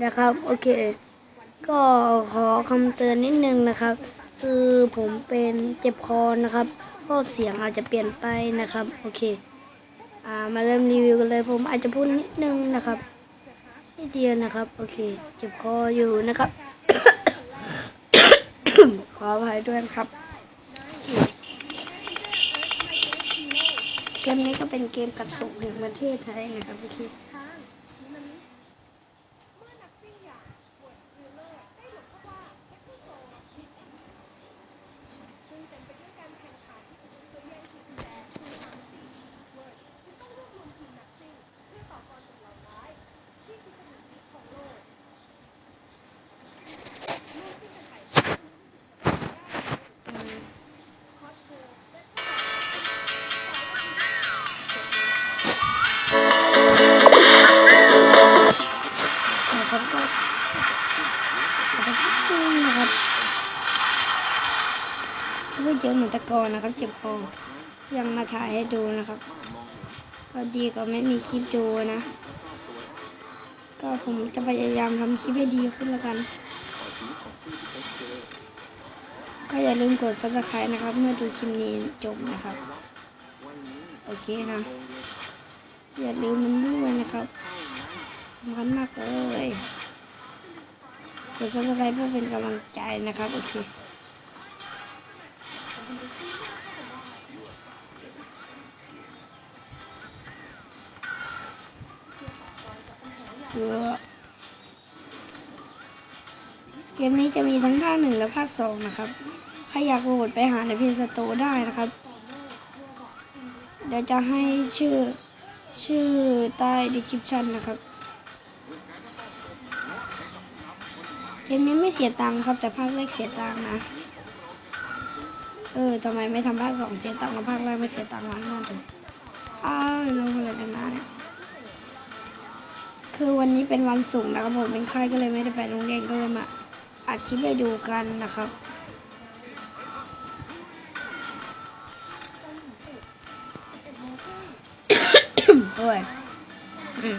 นะครับ โอเค ก็ขอคำเตือนนิดนึงนะครับ คือผมเป็นเจ็บคอนะครับ ก็เสียงอาจจะเปลี่ยนไปนะครับ โอเค อ่า มาเริ่มรีวิวกันเลย ผมอาจจะพูดนิดนึงนะครับนิดเดียวนะครับ โอเค เจ็บคออยู่นะครับ ขออภัยด้วยนะครับเกมนี้ก็เป็นเกมกระตุกแห่งประเทศไทยนะครับโอเค ครับก็นะครับนะครับไม่เยอเหมือนตะกอนนะครับ เจ็บคอยังมาถ่ายให้ดูนะครับก็ดีกว่าไม่มีคลิปดูนะ ก็ผมจะพยายามทำคลิปให้ดีขึ้นแล้วกัน ก็อย่าลืมกด subscribe นะครับ เมื่อดูคลิปนี้จบนะครับ โอเคนะ อย่าลืมมันด้วยนะครับ สำคัญมากเลยกดซับสไครป์เพื่อเป็นกำลังใจนะครับ โอเคเออเกมนี้จะมีทั้งภาคหนึ่งและภาคสองนะครับ ใครอยากโหลดไปหาในเพจสโตได้นะครับ เดี๋ยวจะให้ชื่อชื่อใต้ description นะครับ มนี้ไม่เสียตังค์ครับ แต่ภาคแรกเสียตังค์นะ เออทำไมไม่ทำภาคสองเสียตังค์แล้วภาคแรกไม่เสียตังค์วะนั่นถึงอ้าวลงอะไรกันนะเนี่ยคือวันนี้เป็นวันศุกร์นะครับผมเป็นไข้ก็เลยไม่ได้ไปโรงเรียนก็เลยมาอัดคลิปให้ดูกันนะครับโอ้ยอืม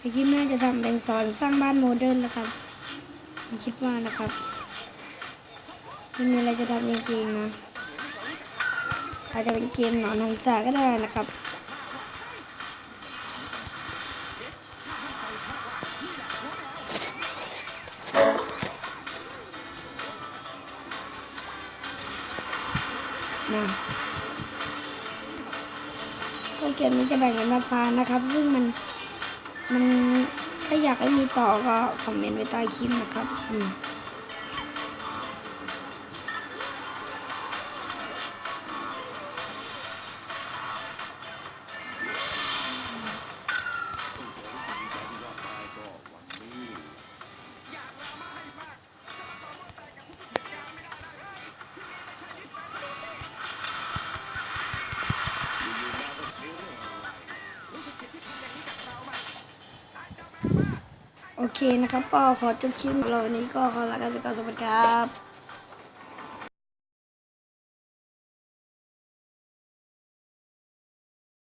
คลิปหน้าจะทำเป็นสอนสร้างบ้านโมเดิร์นนะครับคิดว่านะครับไม่มีอะไรจะทำจริงๆนะอาจจะเป็นเกมหนอนหันษาก็ได้นะครับนะก็เกมนี้จะแบ่งเป็นมาพานนะครับ ซึ่งมัน มันถ้าอยากให้มีต่อก็คอมเมนต์ไว้ใต้คลิปนะครับ อืม โอเคนะครับก็ขอจบคลิปเราวันนี้ก็ขอลากันไปก่อนสวัสดีครับ